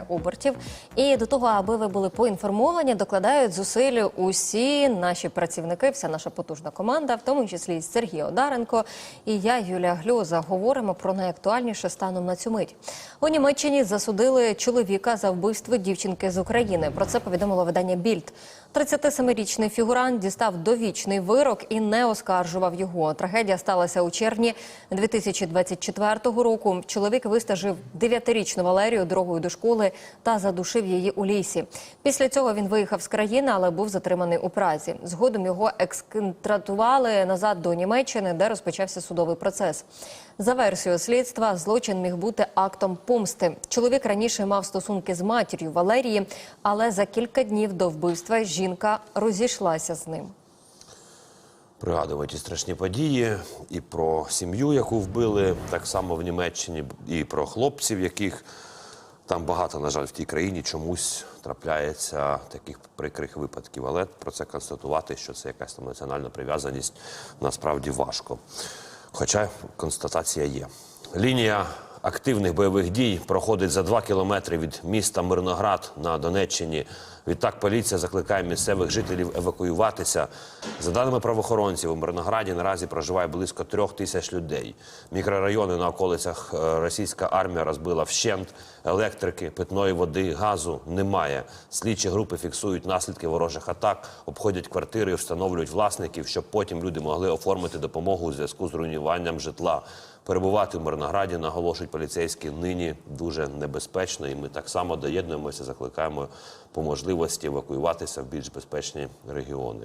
набирає обертів. І до того, аби ви були поінформовані, докладають зусиль усі наші працівники, вся наша потужна команда, в тому числі Сергій Одаренко і я, Юлія Гльоза, говоримо про найактуальніше станом на цю мить. У Німеччині засудили чоловіка за вбивство дівчинки з України. Про це повідомило видання Більд. 37-річний фігурант дістав довічний вирок і не оскаржував його. Трагедія сталася у червні 2024 року. Чоловік вистажив 9-річну Валерію дорогою до школи та задушив її у лісі. Після цього він виїхав з країни, але був затриманий у Празі. Згодом його ексконтратували назад до Німеччини, де розпочався судовий процес. За версією слідства, злочин міг бути актом помсти. Чоловік раніше мав стосунки з матір'ю Валерії, але за кілька днів до вбивства жінка розійшлася з ним. Пригадуємо ті страшні події і про сім'ю, яку вбили так само в Німеччині, і про хлопців, яких там багато, на жаль, в тій країні чомусь трапляється таких прикрих випадків. Але про це констатувати, що це якась там національна прив'язаність, насправді важко. Хоча констатація є. Лінія активних бойових дій проходить за два кілометри від міста Мирноград на Донеччині. Відтак поліція закликає місцевих жителів евакуюватися. За даними правоохоронців, у Мирнограді наразі проживає близько трьох тисяч людей. Мікрорайони на околицях е, російська армія розбила вщент. Електрики, питної води, газу немає. Слідчі групи фіксують наслідки ворожих атак, обходять квартири, встановлюють власників, щоб потім люди могли оформити допомогу у зв'язку з руйнуванням житла. Перебувати в Мирнограді, наголошують поліцейські, нині дуже небезпечно, і ми так само доєднуємося, закликаємо по можливості евакуюватися в більш безпечні регіони.